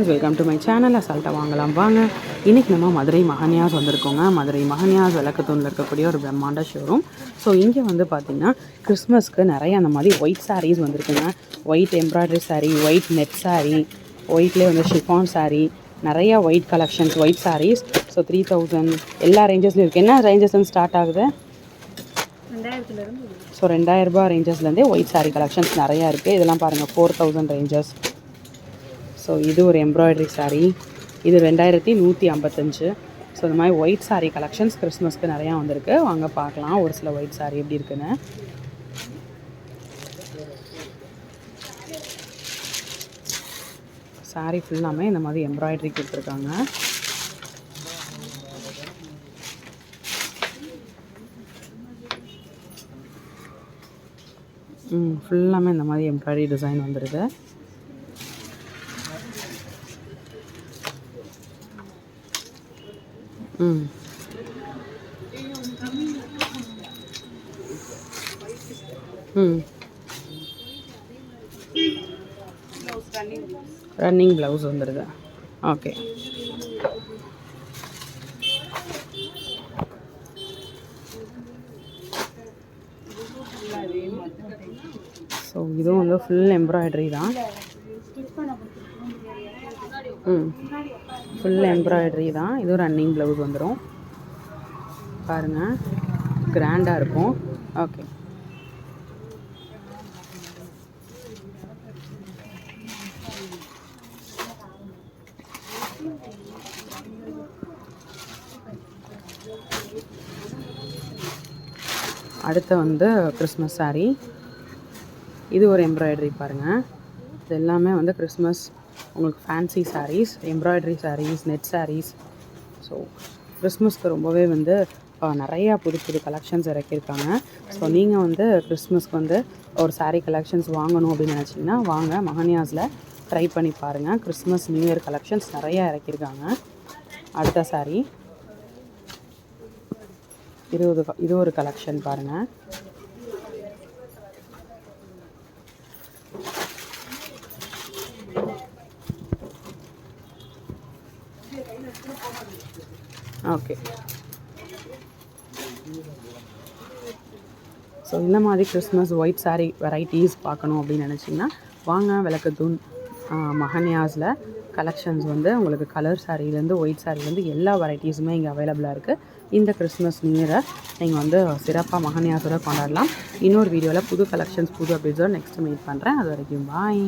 Friends welcome to my channel அசால்ட்டாக வாங்கலாம் வாங்க. இன்றைக்கி நம்ம மதுரை மகன்யாஸ் வந்திருக்கோங்க. மதுரை மகன்யாஸ் விளக்கத்தூணில் இருக்கக்கூடிய ஒரு பிரம்மாண்ட ஷோரூம் ஸோ இங்கே வந்து பார்த்திங்கன்னா கிறிஸ்மஸ்க்கு நிறைய அந்த மாதிரி ஒயிட் சாரீஸ் வந்திருக்குங்க. White embroidery saree white net saree ஒயிட்லேயே வந்து ஷிஃபான் saree நிறையா white collections white sarees. So three thousand எல்லா ரேஞ்சஸ்லையும் இருக்குது என்ன ரேஞ்சஸ்லேருந்து ஸ்டார்ட் ஆகுது? ஸோ ரெண்டாயிரரூபா ரேஞ்சஸ்லேருந்தே ஒயிட் saree கலெக்ஷன்ஸ் நிறையா இருக்குது இதெல்லாம் பாருங்கள் ஃபோர் தௌசண்ட் ரேஞ்சஸ் ஸோ இது ஒரு எம்ப்ராய்டரி சாரீ இது ரெண்டாயிரத்தி நூற்றி ஐம்பத்தஞ்சு. ஸோ இந்த மாதிரி ஒயிட் சாரீ கலெக்ஷன்ஸ் கிறிஸ்மஸ்க்கு நிறையா வந்திருக்கு. வாங்க பார்க்கலாம். ஒரு சில ஒயிட் சாரீ எப்படி இருக்குன்னு. சாரீ ஃபுல்லாமே இந்த மாதிரி எம்ப்ராய்டரி கொடுத்துருக்காங்க. ம் ஃபுல்லாமே இந்த மாதிரி எம்ப்ராய்டரி டிசைன் வந்துடுது ம் ம் ரன்னிங் ப்ளவுஸ் வந்துடுது ஓகே ஸோ இதுவும் வந்து ஃபுல் எம்ப்ராய்டரி தான். ஃபுல் எம்ப்ராய்டரி தான். இதுவும் ரன்னிங் ப்ளவுஸ் வந்துடும் பாருங்கள் கிராண்டாக இருக்கும். ஓகே அடுத்து வந்து கிறிஸ்மஸ் saree. இது ஒரு எம்ப்ராய்டரி பாருங்கள் இது எல்லாமே வந்து கிறிஸ்மஸ் உங்களுக்கு fancy sarees embroidery sarees net sarees. So கிறிஸ்மஸ்க்கு ரொம்பவே வந்து நிறையா புது புது கலெக்ஷன்ஸ் இறக்கியிருக்காங்க. ஸோ நீங்கள் வந்து கிறிஸ்மஸ்க்கு வந்து ஒரு saree கலெக்ஷன்ஸ் வாங்கணும் அப்படின்னு நினச்சிங்கன்னா வாங்க மகனியாஸில் ட்ரை பண்ணி பாருங்கள் கிறிஸ்மஸ் நியூ இயர் கலெக்ஷன்ஸ் நிறையா இறக்கியிருக்காங்க. அடுத்த saree. இது ஒரு இது ஒரு கலெக்ஷன் பாருங்கள் ஓகே. ஸோ இந்த மாதிரி கிறிஸ்மஸ் ஒயிட் saree வெரைட்டிஸ் பார்க்கணும் அப்படின்னு நினச்சிங்கன்னா வாங்க விளக்கத்தூண் மகன்யாஸில் கலெக்ஷன்ஸ் வந்து உங்களுக்கு கலர் சாரீலேருந்து ஒயிட் சாரீலேருந்து எல்லா வெரைட்டிஸுமே இங்கே அவைலபிளாக இருக்குது இந்த கிறிஸ்மஸ் நியூ இயரை நீங்கள் வந்து சிறப்பாக மகன்யாஸோட கொண்டாடலாம். இன்னொரு வீடியோவில் புது கலெக்ஷன்ஸ் புது அப்டேட்ஸோடு நெக்ஸ்ட் மீட் பண்ணுறேன் அது வரைக்கும் பாய்